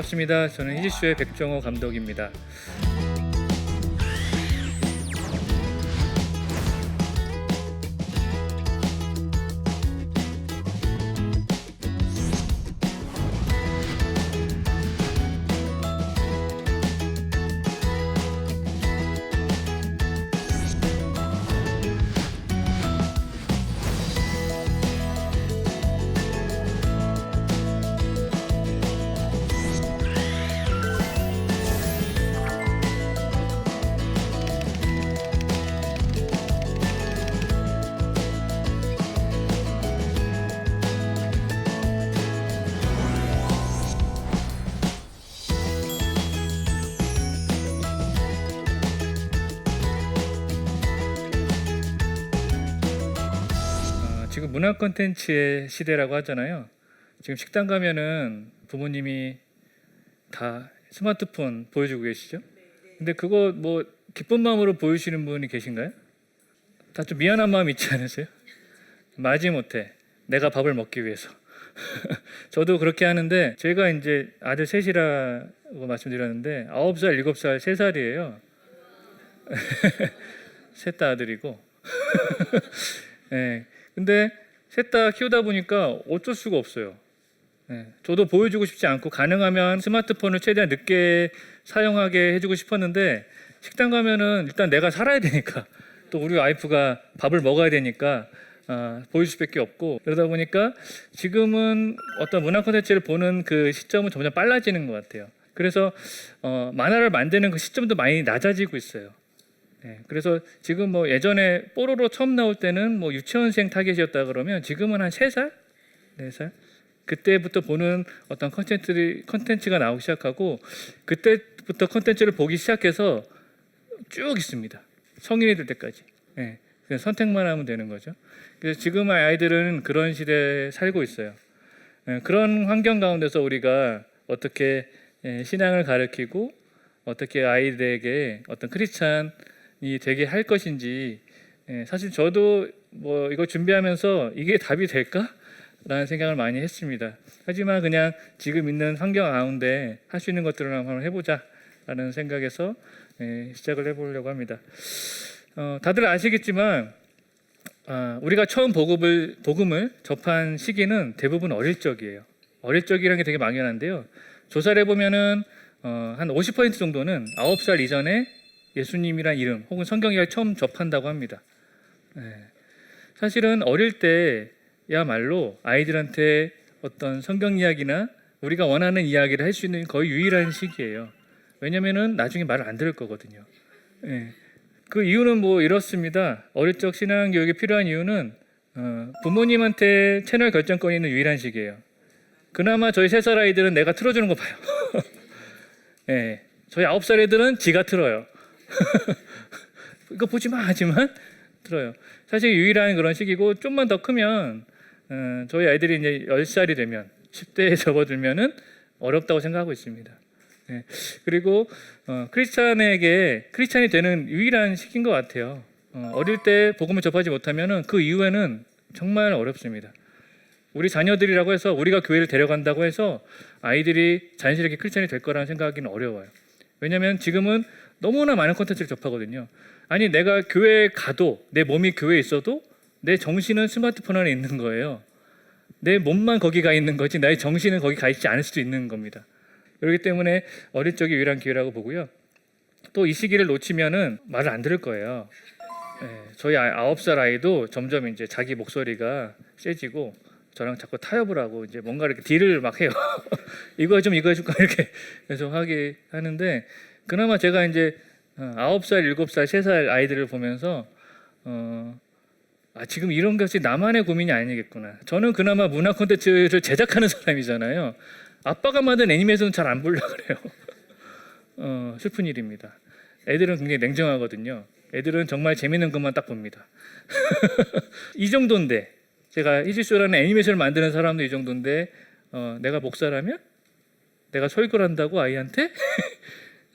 반갑습니다. 저는 희지쇼의 백종호 감독입니다. 문화 콘텐츠의 시대라고 하잖아요. 지금 식당 가면은 부모님이 다 스마트폰 보여주고 계시죠? 근데 그거 뭐 기쁜 마음으로 보여주시는 분이 계신가요? 다 좀 미안한 마음 있지 않으세요? 마지못해 내가 밥을 먹기 위해서. 저도 그렇게 하는데 제가 이제 아들 셋이라고 말씀드렸는데 아홉 살, 일곱 살, 세 살이에요. 셋 다 아들이고. 예. 근데 셋 다 키우다 보니까 어쩔 수가 없어요. 예. 저도 보여주고 싶지 않고 가능하면 스마트폰을 최대한 늦게 사용하게 해주고 싶었는데 식당 가면은 일단 내가 살아야 되니까 또 우리 와이프가 밥을 먹어야 되니까 아, 보여줄 수밖에 없고 그러다 보니까 지금은 어떤 문화 콘텐츠를 보는 그 시점은 점점 빨라지는 것 같아요. 그래서 어, 만화를 만드는 그 시점도 많이 낮아지고 있어요. 네, 그래서 지금 뭐 예전에 뽀로로 처음 나올 때는 뭐 유치원생 타겟이었다 그러면 지금은 한세 살, 네살 그때부터 보는 어떤 컨텐츠들이 컨텐츠가 나오기 시작하고 그때부터 컨텐츠를 보기 시작해서 쭉 있습니다. 성인이 될 때까지. 네, 그냥 선택만 하면 되는 거죠. 그래서 지금 아이들은 그런 시대에 살고 있어요. 예, 그런 환경 가운데서 우리가 어떻게 예, 신앙을 가르치고 어떻게 아이들에게 어떤 크리스찬이 되게 할 것인지 예, 사실 저도 뭐 이거 준비하면서 이게 답이 될까 라는 생각을 많이 했습니다. 하지만 그냥 지금 있는 환경 가운데 할 수 있는 것들을 한번 해보자 라는 생각에서 예, 시작을 해보려고 합니다. 어, 다들 아시겠지만 아, 우리가 처음 복음을 복음을 접한 시기는 대부분 어릴 적이에요. 어릴 적이라는 게 되게 막연한데요. 조사를 해보면은 어, 한50% 정도는 9살 이전에 예수님이란 이름 혹은 성경 이야기 처음 접한다고 합니다. 네. 사실은 어릴 때야말로 아이들한테 어떤 성경 이야기나 우리가 원하는 이야기를 할 수 있는 거의 유일한 시기예요. 왜냐면은 나중에 말을 안 들을 거거든요. 예. 그 이유는 뭐 이렇습니다. 어릴 적 신앙 교육이 필요한 이유는 어, 부모님한테 채널 결정권이 있는 유일한 시기예요. 그나마 저희 세 살 아이들은 내가 틀어주는 거 봐요. 예, 저희 아홉 살 애들은 지가 틀어요. 이거 보지 마 하지만 틀어요. 사실 유일한 그런 시기고 좀만 더 크면 어, 저희 아이들이 이제 열 살이 되면 10대에 접어들면은 어렵다고 생각하고 있습니다. 예, 그리고 어, 크리스찬에게 크리스찬이 되는 유일한 시기인 것 같아요. 어, 어릴 때 복음을 접하지 못하면은 그 이후에는 정말 어렵습니다. 우리 자녀들이라고 해서 우리가 교회를 데려간다고 해서 아이들이 자연스럽게 크리스찬이 될 거라는 생각하기는 어려워요. 왜냐하면 지금은 너무나 많은 콘텐츠를 접하거든요. 아니 내가 교회에 가도 내 몸이 교회에 있어도 내 정신은 스마트폰 안에 있는 거예요. 내 몸만 거기 가 있는 거지 나의 정신은 거기 가 있지 않을 수도 있는 겁니다. 그렇기 때문에 어릴 적이 유일한 기회라고 보고요. 또 이 시기를 놓치면은 말을 안 들을 거예요. 예, 저희 아- 아홉 살 아이도 점점 이제 자기 목소리가 세지고 저랑 자꾸 타협을 하고 이제 뭔가 이렇게 딜을 막 해요. 이거 좀 이거 해줄까 이렇게 계속 하게 하는데 그나마 제가 이제 어, 아홉 살, 일곱 살, 세 살 아이들을 보면서 어, 아 지금 이런 것이 나만의 고민이 아니겠구나. 저는 그나마 문화 콘텐츠를 제작하는 사람이잖아요. 아빠가 만든 애니메이션은 잘 안 보려 그래요. 어, 슬픈 일입니다. 애들은 굉장히 냉정하거든요. 애들은 정말 재밌는 것만 딱 봅니다. 이 정도인데 제가 히지쇼라는 애니메이션을 만드는 사람도 이 정도인데 어, 내가 목사라면 내가 설교를 한다고 아이한테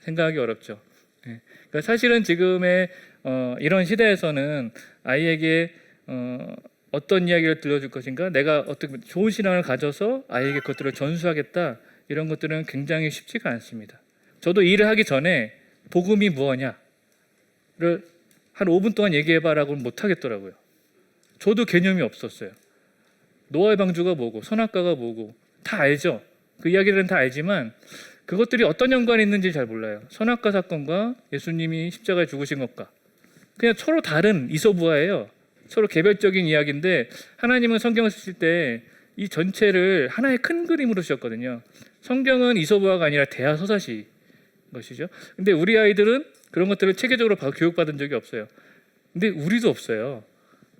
생각하기 어렵죠. 예. 그러니까 사실은 지금의 어, 이런 시대에서는 아이에게 어, 어떤 이야기를 들려줄 것인가, 내가 어떻게 좋은 신앙을 가져서 아이에게 그것들을 전수하겠다 이런 것들은 굉장히 쉽지가 않습니다. 저도 일을 하기 전에 복음이 무엇냐를 한 5분 동안 얘기해봐라고는 못 하겠더라고요. 저도 개념이 없었어요. 노아의 방주가 뭐고 선악과가 뭐고 다 알죠. 그 이야기들은 다 알지만 그것들이 어떤 연관이 있는지 잘 몰라요. 선악과 사건과 예수님이 십자가에 죽으신 것과 그냥 서로 다른 이소부화예요. 서로 개별적인 이야기인데 하나님은 성경을 쓰실 때 이 전체를 하나의 큰 그림으로 쓰셨거든요. 성경은 이소부화가 아니라 대하서사시 것이죠. 근데 우리 아이들은 그런 것들을 체계적으로 봐- 교육받은 적이 없어요. 근데 우리도 없어요.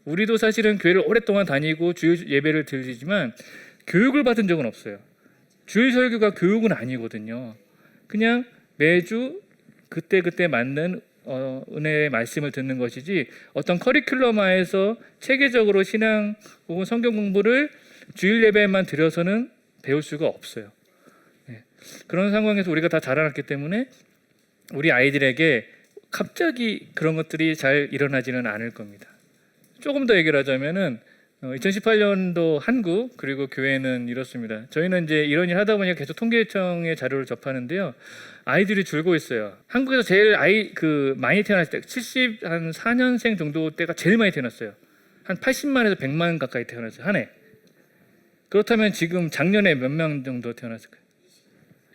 우리도 사실은 교회를 오랫동안 다니고 주일 예배를 드리지만 교육을 받은 적은 없어요. 주일 설교가 교육은 아니거든요. 그냥 매주 그때 그때 맞는 어, 은혜의 말씀을 듣는 것이지 어떤 커리큘럼화에서 체계적으로 신앙 혹은 성경 공부를 주일 예배에만 들여서는 배울 수가 없어요. 네. 그런 상황에서 우리가 다 자라났기 때문에 우리 아이들에게 갑자기 그런 것들이 잘 일어나지는 않을 겁니다. 조금 더 얘기를 하자면은 2018년도 한국 그리고 교회는 이렇습니다. 저희는 이제 이런 일 하다 보니까 계속 통계청의 자료를 접하는데요. 아이들이 줄고 있어요. 한국에서 제일 아이 그 많이 태어났을 때 70 한 4년생 정도 때가 제일 많이 태어났어요. 한 80만에서 100만 가까이 태어났어요. 한 해. 그렇다면 지금 작년에 몇 명 정도 태어났을까요?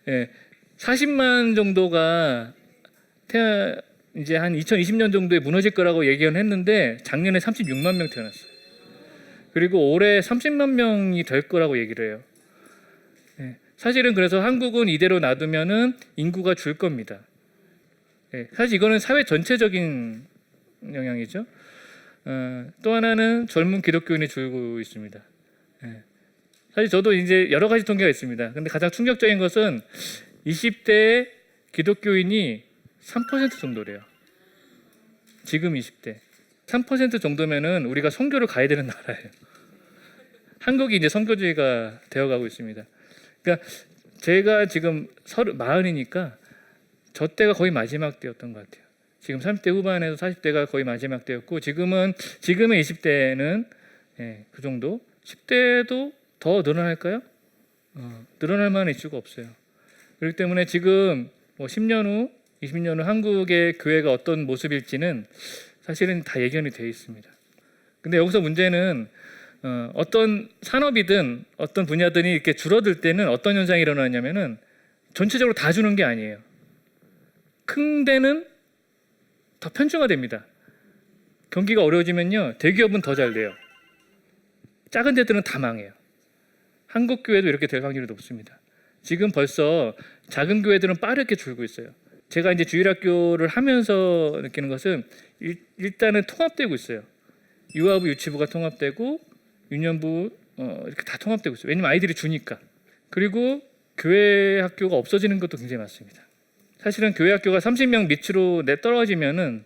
예. 40만 정도가 태어 이제 한 2020년 정도에 무너질 거라고 예견 했는데 작년에 36만 명 태어났어요. 그리고 올해 30만 명이 될 거라고 얘기를 해요. 예, 사실은 그래서 한국은 이대로 놔두면은 인구가 줄 겁니다. 예, 사실 이거는 사회 전체적인 영향이죠. 어, 또 하나는 젊은 기독교인이 줄고 있습니다. 예, 사실 저도 이제 여러 가지 통계가 있습니다. 근데 가장 충격적인 것은 20대 기독교인이 3% 정도래요. 지금 20대. 3% 정도면은 우리가 선교를 가야 되는 나라예요. 한국이 이제 선교주의가 되어가고 있습니다. 그러니까 제가 지금 마흔이니까 저 때가 거의 마지막 때였던 것 같아요. 지금 30대 후반에서 40대가 거의 마지막 때였고 지금은 지금의 20대는 예, 그 정도. 10대도 더 늘어날까요? 어, 늘어날 만한 이슈가 없어요. 그렇기 때문에 지금 뭐 10년 후, 20년 후 한국의 교회가 어떤 모습일지는 사실은 다 예견이 되어 있습니다. 근데 여기서 문제는 어, 어떤 산업이든 어떤 분야든이 이렇게 줄어들 때는 어떤 현상이 일어나냐면은 전체적으로 다 주는 게 아니에요. 큰 데는 더 편중화됩니다. 경기가 어려워지면요 대기업은 더 잘 돼요. 작은 데들은 다 망해요. 한국 교회도 이렇게 될 확률이 높습니다. 지금 벌써 작은 교회들은 빠르게 줄고 있어요. 제가 이제 주일학교를 하면서 느끼는 것은 일, 일단은 통합되고 있어요. 유아부 유치부가 통합되고 유년부 어, 이렇게 다 통합되고 있어요. 왜냐면 아이들이 주니까. 그리고 교회 학교가 없어지는 것도 굉장히 많습니다. 사실은 교회 학교가 30명 밑으로 내 떨어지면은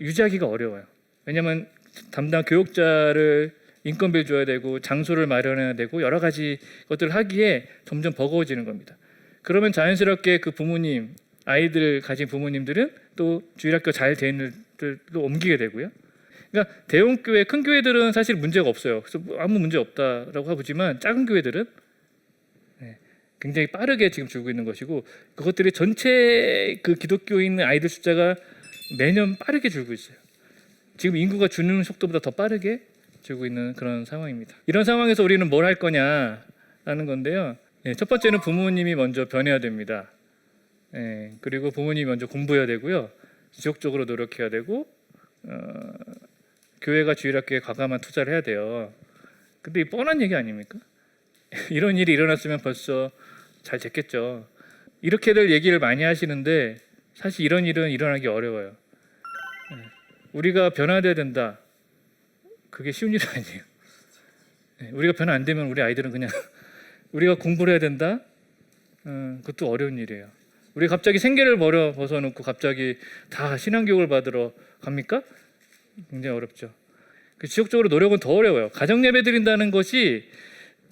유지하기가 어려워요. 왜냐하면 담당 교육자를 인건비를 줘야 되고 장소를 마련해야 되고 여러 가지 것들을 하기에 점점 버거워지는 겁니다. 그러면 자연스럽게 그 부모님 아이들 가진 부모님들은 또 주일학교 잘 되는 들도 옮기게 되고요. 그러니까 대형 교회, 큰 교회들은 사실 문제가 없어요. 그래서 뭐 아무 문제 없다라고 하지만 작은 교회들은 네, 굉장히 빠르게 지금 줄고 있는 것이고 그것들이 전체 그 기독교인 아이들 숫자가 매년 빠르게 줄고 있어요. 지금 인구가 주는 속도보다 더 빠르게 줄고 있는 그런 상황입니다. 이런 상황에서 우리는 뭘 할 거냐라는 건데요. 네, 첫 번째는 부모님이 먼저 변해야 됩니다. 예, 그리고 부모님이 먼저 공부해야 되고요. 지속적으로 노력해야 되고 어, 교회가 주일학교에 과감한 투자를 해야 돼요. 근데 이 뻔한 얘기 아닙니까? 이런 일이 일어났으면 벌써 잘 됐겠죠. 이렇게들 얘기를 많이 하시는데 사실 이런 일은 일어나기 어려워요. 예, 우리가 변화돼야 된다. 그게 쉬운 일이 아니에요. 예, 우리가 변화 안 되면 우리 아이들은 그냥 우리가 공부를 해야 된다. 어, 그것도 어려운 일이에요. 우리 갑자기 생계를 버려 벗어놓고 갑자기 다 신앙교육을 받으러 갑니까? 굉장히 어렵죠. 그 지속적으로 노력은 더 어려워요. 가정 예배 드린다는 것이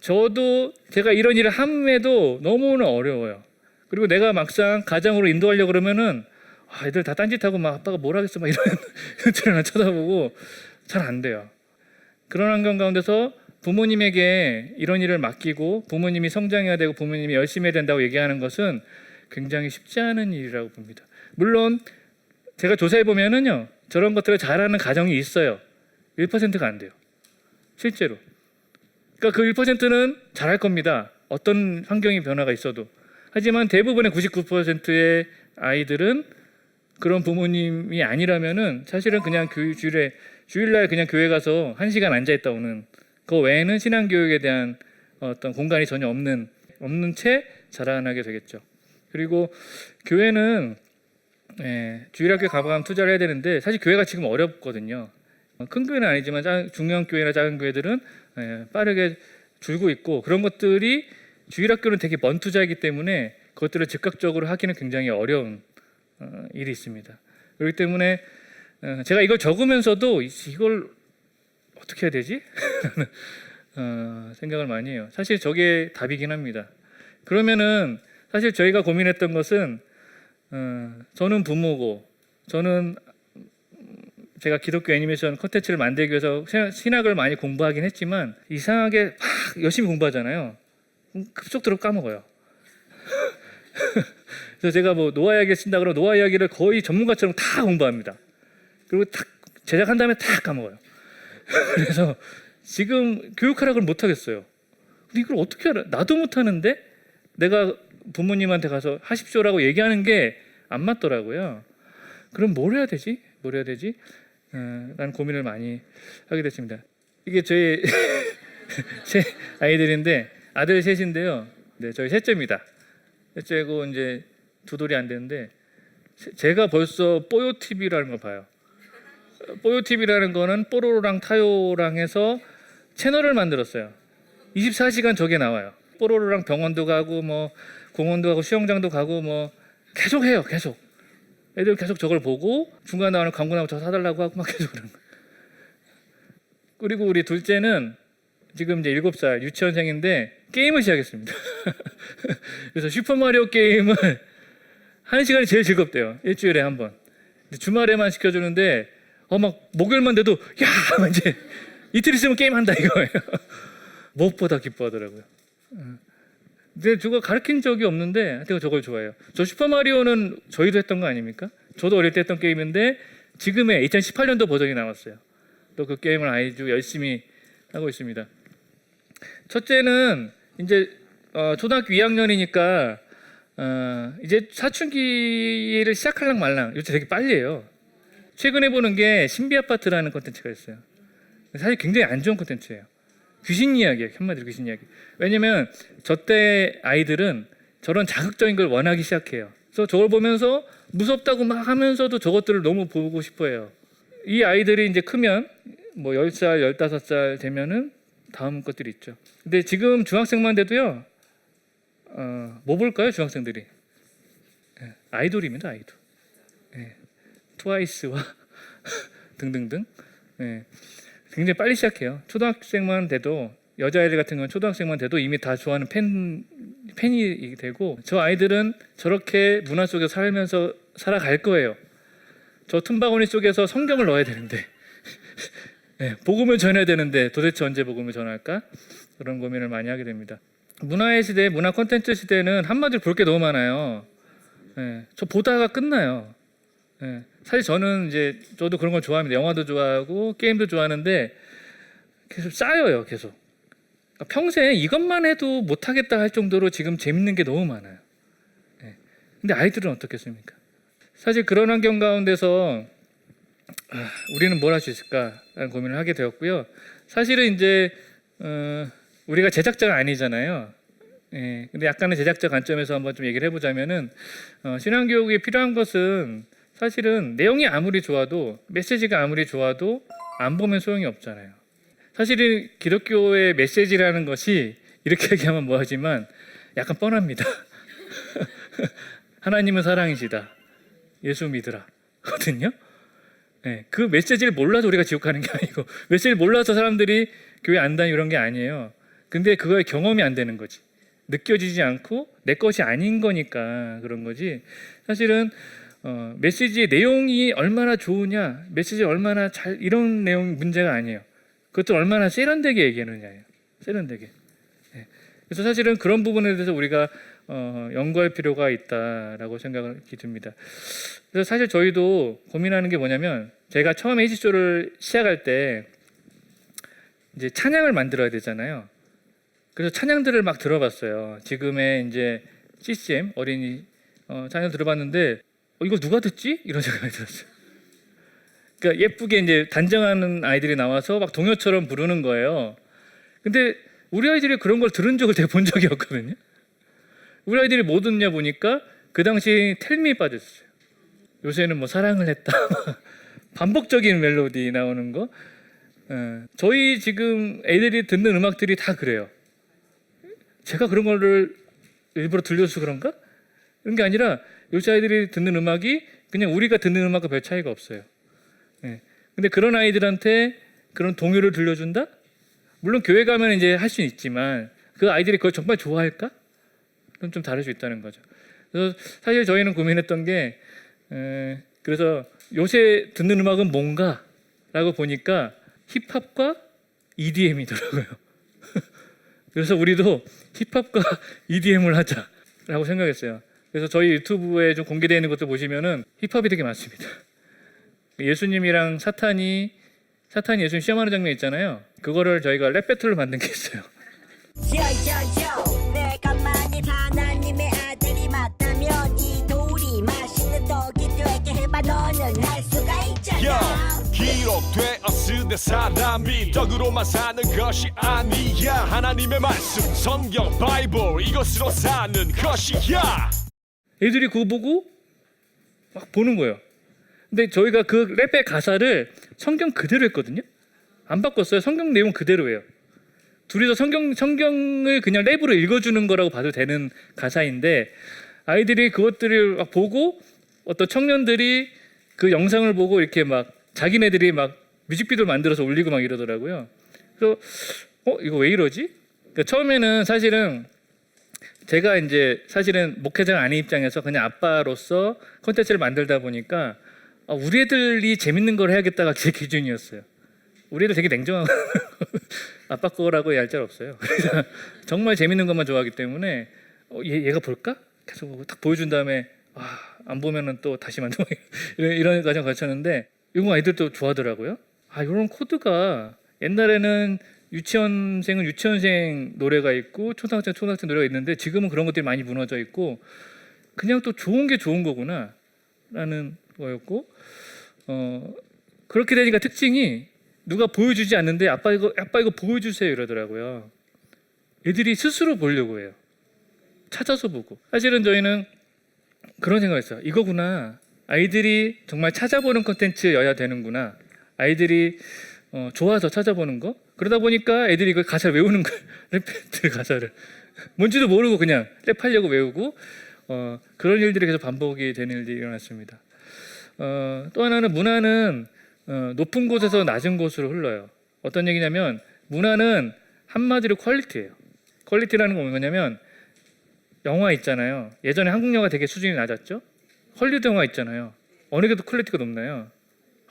저도 제가 이런 일을 함에도 너무나 어려워요. 그리고 내가 막상 가정으로 인도하려 고 그러면은 아, 애들 다 딴짓하고 막 아빠가 뭘 하겠어 막 이런 안 쳐다보고 잘 안 돼요. 그런 환경 가운데서 부모님에게 이런 일을 맡기고 부모님이 성장해야 되고 부모님이 열심히 해야 된다고 얘기하는 것은 굉장히 쉽지 않은 일이라고 봅니다. 물론 제가 조사해 보면은요 저런 것들을 잘하는 가정이 있어요. 1%가 안 돼요. 실제로. 그러니까 그 1%는 잘할 겁니다. 어떤 환경의 변화가 있어도. 하지만 대부분의 99%의 아이들은 그런 부모님이 아니라면은 사실은 그냥 교 주일에 주일날 그냥 교회 가서 한 시간 앉아 있다 오는 그 외에는 신앙 교육에 대한 어떤 공간이 전혀 없는 없는 채 자라나게 되겠죠. 그리고 교회는 예, 주일학교 가방 투자를 해야 되는데 사실 교회가 지금 어렵거든요. 어, 큰 교회는 아니지만 작- 중형 교회나 작은 교회들은 예, 빠르게 줄고 있고 그런 것들이 주일학교는 되게 먼 투자이기 때문에 그것들을 즉각적으로 하기는 굉장히 어려운 어, 일이 있습니다. 그렇기 때문에 어, 제가 이걸 적으면서도 이- 이걸 어떻게 해야 되지? 어, 생각을 많이 해요. 사실 저게 답이긴 합니다. 그러면은 사실 저희가 고민했던 것은 어, 저는 부모고 저는 음, 제가 기독교 애니메이션 콘텐츠를 만들기 위해서 신- 신학을 많이 공부하긴 했지만 이상하게 막 열심히 공부하잖아요. 그럼 급속 들어 까먹어요. 그래서 제가 뭐 노아 이야기를 쓴다 그러면 노아 이야기를 거의 전문가처럼 다 공부합니다. 그리고 탁 제작한 다음에 다 까먹어요. 그래서 지금 교육하라고 못 하겠어요. 근데 이걸 어떻게 알아? 나도 못 하는데 내가 부모님한테 가서 하십시오라고 얘기하는 게 안 맞더라고요. 그럼 뭘 해야 되지? 뭘 해야 되지? 어, 라는 고민을 많이 하게 됐습니다. 이게 저희 제 아이들인데 아들 셋인데요. 네, 저희 셋째입니다. 셋째고 이제 두 돌이 안 되는데 세- 제가 벌써 뽀요 TV라는 걸 봐요. 뽀요 TV라는 거는 뽀로로랑 타요랑 해서 채널을 만들었어요. 24시간 저게 나와요. 뽀로로랑 병원도 가고 뭐 공원도 가고 수영장도 가고 뭐 계속 해요. 계속. 애들 계속 저걸 보고 중간 나오는 광고 나오면 저 사달라고 하고 막 계속 그러는 거예요. 그리고 우리 둘째는 지금 이제 7살 유치원생인데 게임을 시작했습니다. 그래서 슈퍼마리오 게임을 한 시간이 제일 즐겁대요. 일주일에 한 번. 주말에만 시켜주는데 어 막 목요일만 돼도 야막 이제 이틀 있으면 게임 한다 이거예요. 무엇보다 기뻐하더라고요. 어. 근데 저거 가르친 적이 없는데 하여튼 저걸 좋아해요. 저 슈퍼마리오는 저희도 했던 거 아닙니까? 저도 어릴 때 했던 게임인데 지금의 2018년도 버전이 나왔어요. 또 그 게임을 아주 열심히 하고 있습니다. 첫째는 이제 어, 초등학교 2학년이니까 어, 이제 사춘기를 시작할랑 말랑 요새 되게 빨리 해요. 최근에 보는 게 신비 아파트라는 콘텐츠가 있어요. 사실 굉장히 안 좋은 콘텐츠예요. 귀신 이야기예요. 한마디로 귀신 이야기. 왜냐면 저 때 아이들은 저런 자극적인 걸 원하기 시작해요. 그래서 저걸 보면서 무섭다고 막 하면서도 저것들을 너무 보고 싶어해요. 이 아이들이 이제 크면 뭐 10살, 15살 되면은 다음 것들이 있죠. 근데 지금 중학생만 돼도요. 어, 뭐 볼까요, 중학생들이? 예, 아이돌입니다, 아이돌. 예, 트와이스와 등등등. 예, 굉장히 빨리 시작해요. 초등학생만 돼도 여자아이들 같은 경우는 초등학생만 돼도 이미 다 좋아하는 팬 팬이 되고 저 아이들은 저렇게 문화 속에서 살면서 살아갈 거예요. 저 틈바구니 속에서 성경을 넣어야 되는데 네, 복음을 전해야 되는데 도대체 언제 복음을 전할까 그런 고민을 많이 하게 됩니다. 문화의 시대, 문화 콘텐츠 시대는 한마디로 볼 게 너무 많아요. 네, 저 보다가 끝나요. 네, 사실 저는 이제 저도 그런 걸 좋아합니다. 영화도 좋아하고 게임도 좋아하는데 계속 쌓여요, 계속. 그러니까 평생 이것만 해도 못하겠다 할 정도로 지금 재밌는 게 너무 많아요. 네. 근데 아이들은 어떻겠습니까? 사실 그런 환경 가운데서 아, 우리는 뭘 할 수 있을까라는 고민을 하게 되었고요. 사실은 이제 어, 우리가 제작자가 아니잖아요. 예, 근데 약간의 제작자 관점에서 한번 좀 얘기를 해보자면은 어, 신앙 교육이 필요한 것은 사실은 내용이 아무리 좋아도 메시지가 아무리 좋아도 안 보면 소용이 없잖아요. 사실은 기독교의 메시지라는 것이 이렇게 얘기하면 뭐하지만 약간 뻔합니다. 하나님은 사랑이시다. 예수 믿으라. 거든요. 네, 그 메시지를 몰라서 우리가 지옥 가는 게 아니고 메시지를 몰라서 사람들이 교회 안 다니고 이런 게 아니에요. 근데 그거에 경험이 안 되는 거지. 느껴지지 않고 내 것이 아닌 거니까 그런 거지. 사실은 어, 메시지의 내용이 얼마나 좋으냐, 메시지 얼마나 잘 이런 내용 문제가 아니에요. 그것도 얼마나 세련되게 얘기하느냐예요. 세련되게. 예. 그래서 사실은 그런 부분에 대해서 우리가 어, 연구할 필요가 있다라고 생각이 듭니다. 그래서 사실 저희도 고민하는 게 뭐냐면 제가 처음에 히지쇼를 시작할 때 이제 찬양을 만들어야 되잖아요. 그래서 찬양들을 막 들어봤어요. 지금의 이제 CCM 어린이 어, 찬양 들어봤는데 어, 이걸 누가 듣지? 이런 생각이 들었어요. 그러니까 예쁘게 이제 단정하는 아이들이 나와서 막 동요처럼 부르는 거예요. 근데 우리 아이들이 그런 걸 들은 적을 되게 본 적이 없거든요. 우리 아이들이 뭐 듣냐 보니까 그 당시 텔미에 빠졌어요. 요새는 뭐 사랑을 했다. 반복적인 멜로디 나오는 거. 예, 저희 지금 애들이 듣는 음악들이 다 그래요. 제가 그런 거를 일부러 들려서 그런가? 그런 게 아니라 요새 아이들이 듣는 음악이 그냥 우리가 듣는 음악과 별 차이가 없어요. 예. 근데 그런 아이들한테 그런 동요를 들려준다? 물론 교회 가면 이제 할 수는 있지만 그 아이들이 그걸 정말 좋아할까? 그건 좀 다를 수 있다는 거죠. 그래서 사실 저희는 고민했던 게 에, 그래서 요새 듣는 음악은 뭔가라고 보니까 힙합과 EDM이더라고요. 그래서 우리도 힙합과 EDM을 하자라고 생각했어요. 그래서 저희 유튜브에 좀 공개되어 있는 것도 보시면은 힙합이 되게 많습니다. 예수님이랑 사탄이 사탄이 예수님 시험하는 장면 있잖아요. 그거를 저희가 랩 배틀로 만든 게 있어요. 기록되었으되 사람이 떡으로만 사는 것이 아니야 하나님의 말씀 성경 바이블 이것으로 사는 것이야 애들이 그거 보고 막 보는 거예요. 근데 저희가 그 랩의 가사를 성경 그대로 했거든요. 안 바꿨어요. 성경 내용 그대로예요. 둘이서 성경 성경을 그냥 랩으로 읽어주는 거라고 봐도 되는 가사인데 아이들이 그것들을 막 보고 어떤 청년들이 그 영상을 보고 이렇게 막 자기네들이 막 뮤직비디오를 만들어서 올리고 막 이러더라고요. 그래서 어 이거 왜 이러지? 그러니까 처음에는 사실은 제가 이제 사실은 목회자가 아닌 입장에서 그냥 아빠로서 콘텐츠를 만들다 보니까 아, 우리 애들이 재밌는 걸 해야겠다가 제 기준이었어요. 우리 애들 되게 냉정하고 아빠 거라고 얄짤 없어요. 그래서 정말 재밌는 것만 좋아하기 때문에 어, 얘, 얘가 볼까? 계속 보고 딱 보여준 다음에 아, 안 보면은 또 다시 만들어 이런, 이런 과정 거쳤는데 이거 아이들도 좋아하더라고요. 아 이런 코드가 옛날에는 유치원생은 유치원생 노래가 있고 초등학생 초등학생 노래가 있는데 지금은 그런 것들이 많이 무너져 있고 그냥 또 좋은 게 좋은 거구나라는 거였고 어 그렇게 되니까 특징이 누가 보여주지 않는데 아빠 이거 아빠 이거 보여주세요 이러더라고요. 애들이 스스로 보려고 해요. 찾아서 보고 사실은 저희는 그런 생각했어요. 이거구나. 아이들이 정말 찾아보는 컨텐츠여야 되는구나. 아이들이 어, 좋아서 찾아보는 거. 그러다 보니까 애들이 그 가사를 외우는 거예요. 랩들 가사를. 뭔지도 모르고 그냥 랩하려고 외우고 어, 그런 일들이 계속 반복이 되는 일들이 일어났습니다. 어, 또 하나는 문화는 어, 높은 곳에서 낮은 곳으로 흘러요. 어떤 얘기냐면 문화는 한마디로 퀄리티예요. 퀄리티라는 건 뭐냐면 영화 있잖아요. 예전에 한국 영화 되게 수준이 낮았죠. 헐리우드 영화 있잖아요. 어느 게 더 퀄리티가 높나요?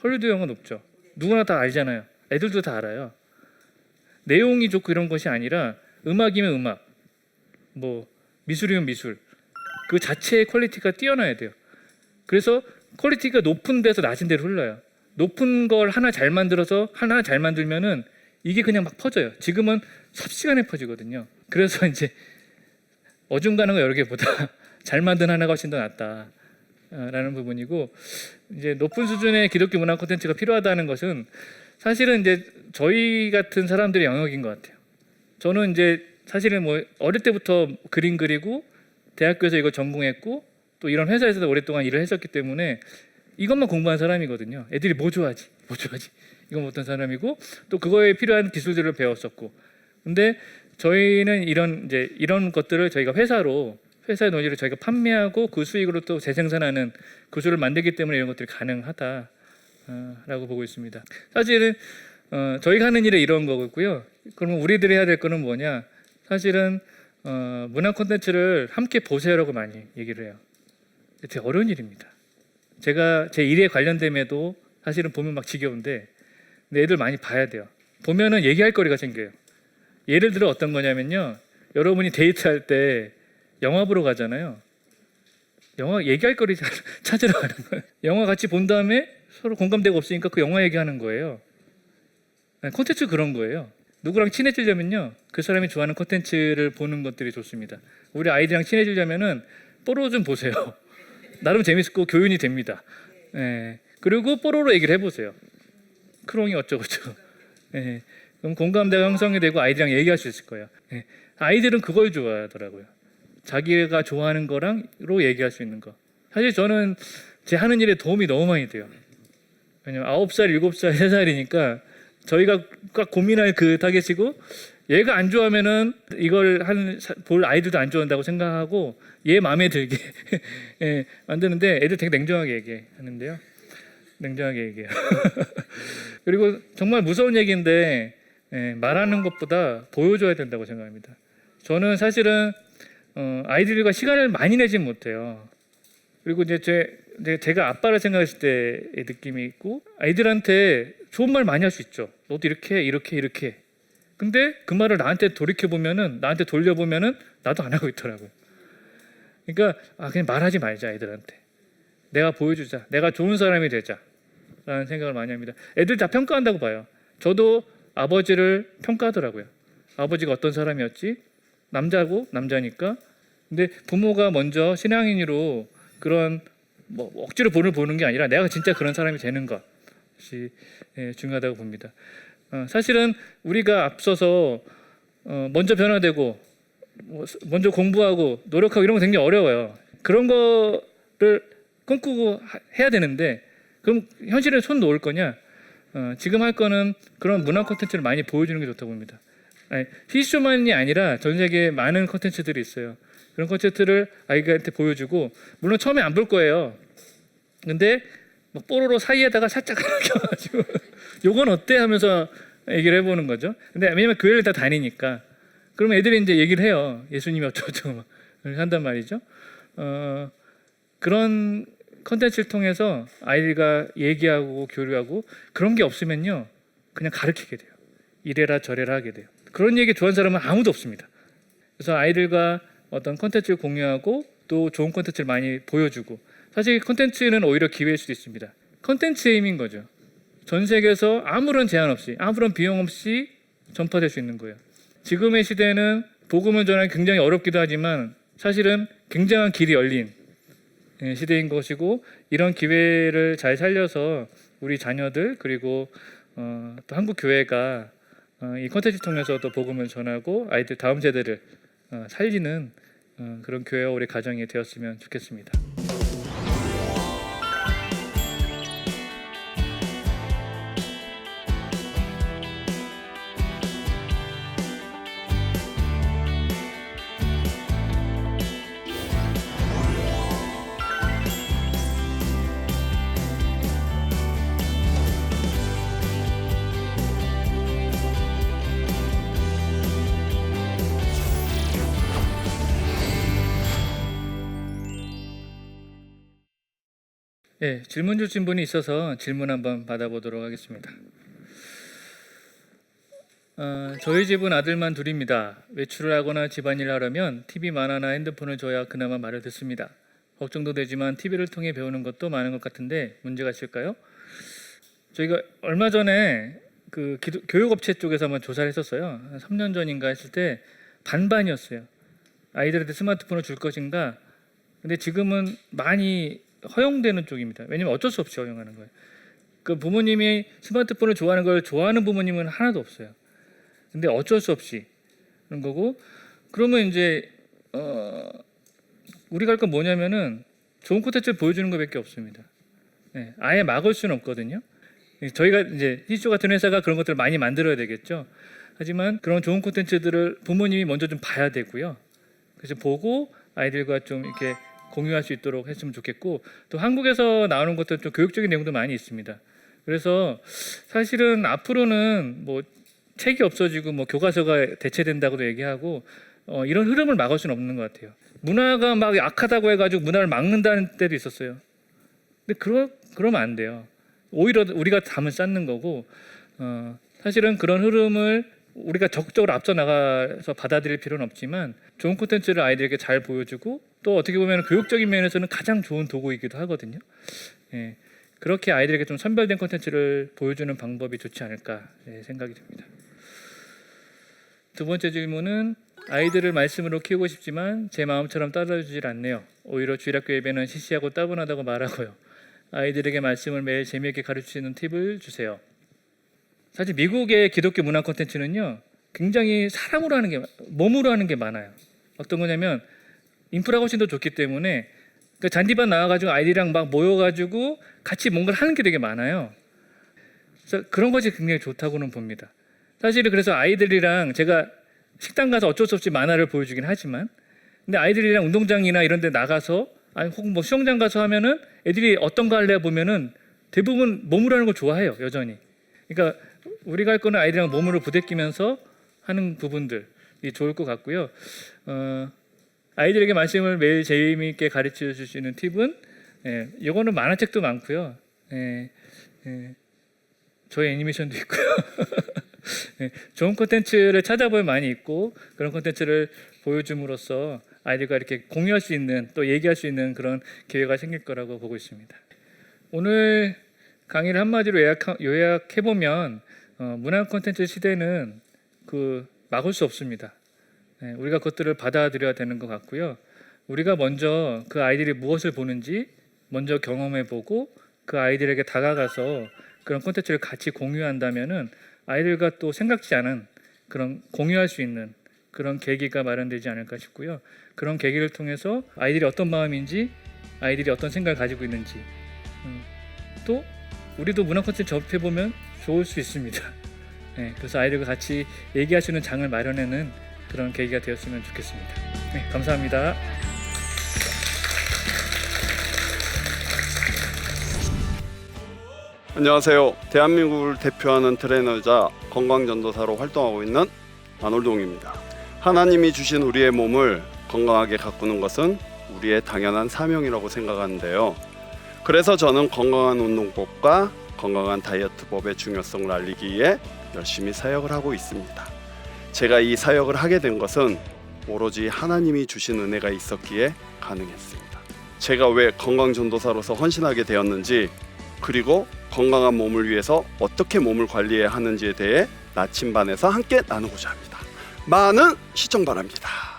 헐리우드 영화 높죠. 누구나 다 알잖아요. 애들도 다 알아요. 내용이 좋고 이런 것이 아니라 음악이면 음악, 뭐 미술이면 미술, 그 자체의 퀄리티가 뛰어나야 돼요. 그래서 퀄리티가 높은 데서 낮은 데로 흘러요. 높은 걸 하나 잘 만들어서 하나 잘 만들면은 이게 그냥 막 퍼져요. 지금은 삽시간에 퍼지거든요. 그래서 이제 어중간한 거 여러 개보다 잘 만든 하나가 훨씬 더 낫다라는 부분이고 이제 높은 수준의 기독교 문화 콘텐츠가 필요하다는 것은 사실은 이제 저희 같은 사람들의 영역인 것 같아요. 저는 이제 사실은 뭐 어릴 때부터 그림 그리고 대학교에서 이거 전공했고 또 이런 회사에서도 오랫동안 일을 했었기 때문에 이것만 공부한 사람이거든요. 애들이 뭐 좋아하지, 뭐 좋아하지 이건 어떤 사람이고 또 그거에 필요한 기술들을 배웠었고. 근데 저희는 이런 이제 이런 것들을 저희가 회사로 회사의 논의를 저희가 판매하고 그 수익으로 또 재생산하는 구조를 만들기 때문에 이런 것들이 가능하다 라고 보고 있습니다. 사실은 어, 저희가 하는 일에 이런 거고요. 그러면 우리들이 해야 될 거는 뭐냐? 사실은 어, 문화 콘텐츠를 함께 보세요라고 많이 얘기를 해요. 되게 어려운 일입니다. 제가 제 일에 관련됨에도 사실은 보면 막 지겨운데 근데 애들 많이 봐야 돼요. 보면은 얘기할 거리가 생겨요. 예를 들어 어떤 거냐면요. 여러분이 데이트할 때 영화 보러 가잖아요. 영화 얘기할 거리 찾- 찾으러 가는 거예요. 영화 같이 본 다음에 서로 공감대가 없으니까 그 영화 얘기하는 거예요. 네, 콘텐츠 그런 거예요. 누구랑 친해지려면요. 그 사람이 좋아하는 콘텐츠를 보는 것들이 좋습니다. 우리 아이들이랑 친해지려면은 뽀로 좀 보세요. 나름 재밌고 교훈이 됩니다. 예. 그리고 뽀로로 얘기를 해보세요. 크롱이 어쩌고저쩌고. 예. 그럼 공감대가 형성이 되고 아이들이랑 얘기할 수 있을 거예요. 예. 아이들은 그걸 좋아하더라고요. 자기가 좋아하는 거랑로 얘기할 수 있는 거. 사실 저는 제 하는 일에 도움이 너무 많이 돼요. 왜냐면 아홉 살, 일곱 살, 세 살이니까 저희가 꽉 고민할 그 타겟이고 얘가 안 좋아하면은 이걸 한 볼 아이들도 안 좋아한다고 생각하고 얘 마음에 들게 예, 만드는데 애들 되게 냉정하게 얘기하는데요. 냉정하게 얘기해요. 그리고 정말 무서운 얘기인데 예, 말하는 것보다 보여줘야 된다고 생각합니다. 저는 사실은 어, 아이들과 시간을 많이 내진 못해요. 그리고 이제 제이 제 제가 아빠를 생각했을 때의 느낌이 있고 아이들한테 좋은 말 많이 할 수 있죠. 너도 이렇게 해, 이렇게 해, 이렇게. 해. 근데 그 말을 나한테 돌이켜 보면은 나한테 돌려 보면은 나도 안 하고 있더라고요. 그러니까 아 그냥 말하지 말자 아이들한테. 내가 보여주자. 내가 좋은 사람이 되자라는 생각을 많이 합니다. 애들 다 평가한다고 봐요. 저도 아버지를 평가하더라고요. 아버지가 어떤 사람이었지? 남자고 남자니까. 근데 부모가 먼저 신앙인으로 그런 뭐 억지로 본을 보는 게 아니라 내가 진짜 그런 사람이 되는 것이 예, 중요하다고 봅니다. 어, 사실은 우리가 앞서서 어, 먼저 변화되고 뭐, 먼저 공부하고 노력하고 이런 거 굉장히 어려워요. 그런 거를 꿈꾸고 하- 해야 되는데 그럼 현실에 손 놓을 거냐? 어, 지금 할 거는 그런 문화 콘텐츠를 많이 보여주는 게 좋다고 봅니다. 아니, 히쇼만이 아니라 전 세계에 많은 콘텐츠들이 있어요. 그런 콘텐츠를 아이들한테 보여주고 물론 처음에 안 볼 거예요. 근데 막 뽀로로 사이에다가 살짝 껴가지고 요건 어때 하면서 얘기를 해보는 거죠. 근데 왜냐면 교회를 다 다니니까 그러면 애들이 이제 얘기를 해요. 예수님이 어쩌고저쩌고 막 한단 말이죠. 어, 그런 컨텐츠를 통해서 아이들과 얘기하고 교류하고 그런 게 없으면요 그냥 가르치게 돼요. 이래라 저래라 하게 돼요. 그런 얘기 좋아하는 사람은 아무도 없습니다. 그래서 아이들과 어떤 컨텐츠를 공유하고 또 좋은 컨텐츠를 많이 보여주고 사실 컨텐츠는 오히려 기회일 수도 있습니다. 컨텐츠의 힘인 거죠. 전 세계에서 아무런 제한 없이 아무런 비용 없이 전파될 수 있는 거예요. 지금의 시대는 복음을 전하기 굉장히 어렵기도 하지만 사실은 굉장한 길이 열린 예, 시대인 것이고 이런 기회를 잘 살려서 우리 자녀들 그리고 어, 또 한국 교회가 어, 이 컨텐츠 통해서 또 복음을 전하고 아이들 다음 세대를 어, 살리는 어, 그런 교회와 우리 가정이 되었으면 좋겠습니다. 예, 질문 주신 분이 있어서 질문 한번 받아보도록 하겠습니다. 어, 저희 집은 아들만 둘입니다. 외출을 하거나 집안일을 하려면 TV 만화나 핸드폰을 줘야 그나마 말을 듣습니다. 걱정도 되지만 TV를 통해 배우는 것도 많은 것 같은데 문제가 있을까요? 저희가 얼마 전에 그 기도, 교육업체 쪽에서 한번 조사를 했었어요. 한 3년 전인가 했을 때 반반이었어요. 아이들한테 스마트폰을 줄 것인가? 근데 지금은 많이 허용되는 쪽입니다. 왜냐면 어쩔 수 없이 허용하는 거예요. 그 부모님이 스마트폰을 좋아하는 걸 좋아하는 부모님은 하나도 없어요. 근데 어쩔 수 없이 그런 거고 그러면 이제 어 우리가 할 건 뭐냐면은 좋은 콘텐츠를 보여주는 것밖에 없습니다. 네, 아예 막을 수는 없거든요. 저희가 이제 히쇼 같은 회사가 그런 것들을 많이 만들어야 되겠죠. 하지만 그런 좋은 콘텐츠들을 부모님이 먼저 좀 봐야 되고요. 그래서 보고 아이들과 좀 이렇게 공유할 수 있도록 했으면 좋겠고 또 한국에서 나오는 것들 좀 교육적인 내용도 많이 있습니다. 그래서 사실은 앞으로는 뭐 책이 없어지고 뭐 교과서가 대체된다고도 얘기하고 어, 이런 흐름을 막을 수는 없는 것 같아요. 문화가 막 악하다고 해가지고 문화를 막는다는 때도 있었어요. 근데 그러 그러면 안 돼요. 오히려 우리가 담을 쌓는 거고 어, 사실은 그런 흐름을 우리가 적극적으로 앞서 나가서 받아들일 필요는 없지만 좋은 콘텐츠를 아이들에게 잘 보여주고 또 어떻게 보면 교육적인 면에서는 가장 좋은 도구이기도 하거든요. 예, 그렇게 아이들에게 좀 선별된 콘텐츠를 보여주는 방법이 좋지 않을까 예, 생각이 듭니다. 두 번째 질문은 아이들을 말씀으로 키우고 싶지만 제 마음처럼 따라주질 않네요. 오히려 주일학교 예배는 시시하고 따분하다고 말하고요. 아이들에게 말씀을 매일 재미있게 가르치는 팁을 주세요. 사실 미국의 기독교 문화 콘텐츠는요 굉장히 사람으로 하는 게 몸으로 하는 게 많아요. 어떤 거냐면 인프라가 훨씬 더 좋기 때문에 그 잔디밭 나와가지고 아이들이랑 막 모여가지고 같이 뭔가를 하는 게 되게 많아요. 그래서 그런 것이 굉장히 좋다고는 봅니다. 사실은 그래서 아이들이랑 제가 식당 가서 어쩔 수 없이 만화를 보여주긴 하지만 근데 아이들이랑 운동장이나 이런 데 나가서 아니 혹은 뭐 수영장 가서 하면은 애들이 어떤 거 할래 보면은 대부분 몸으로 하는 걸 좋아해요 여전히 그러니까 우리가 할 거는 아이들이랑 몸으로 부대끼면서 하는 부분들이 좋을 것 같고요. 어, 아이들에게 말씀을 매일 재미있게 가르쳐 있는 팁은 예, 이거는 만화책도 많고요. 예, 예, 저희 애니메이션도 있고요. 예, 좋은 콘텐츠를 찾아보면 많이 있고 그런 콘텐츠를 보여줌으로써 아이들과 이렇게 공유할 수 있는 또 얘기할 수 있는 그런 기회가 생길 거라고 보고 있습니다. 오늘 강의를 한마디로 요약, 요약해 보면 어, 문화 콘텐츠 시대는 그 막을 수 없습니다. 예, 우리가 그것들을 받아들여야 되는 것 같고요. 우리가 먼저 그 아이들이 무엇을 보는지 먼저 경험해 보고 그 아이들에게 다가가서 그런 콘텐츠를 같이 공유한다면은 아이들과 또 생각지 않은 그런 공유할 수 있는 그런 계기가 마련되지 않을까 싶고요. 그런 계기를 통해서 아이들이 어떤 마음인지, 아이들이 어떤 생각을 가지고 있는지, 음, 또 우리도 문화 콘텐츠 접해 보면 좋을 수 있습니다. 네, 그래서 아이들과 같이 얘기할 수 있는 장을 마련하는 그런 계기가 되었으면 좋겠습니다. 네, 감사합니다. 안녕하세요. 대한민국을 대표하는 트레이너이자 건강전도사로 활동하고 있는 만월동입니다. 하나님이 주신 우리의 몸을 건강하게 가꾸는 것은 우리의 당연한 사명이라고 생각하는데요. 그래서 저는 건강한 운동법과 건강한 다이어트법의 중요성을 알리기 위해 열심히 사역을 하고 있습니다. 제가 이 사역을 하게 된 것은 오로지 하나님이 주신 은혜가 있었기에 가능했습니다. 제가 왜 건강 전도사로서 헌신하게 되었는지 그리고 건강한 몸을 위해서 어떻게 몸을 관리해야 하는지에 대해 나침반에서 함께 나누고자 합니다. 많은 시청 바랍니다.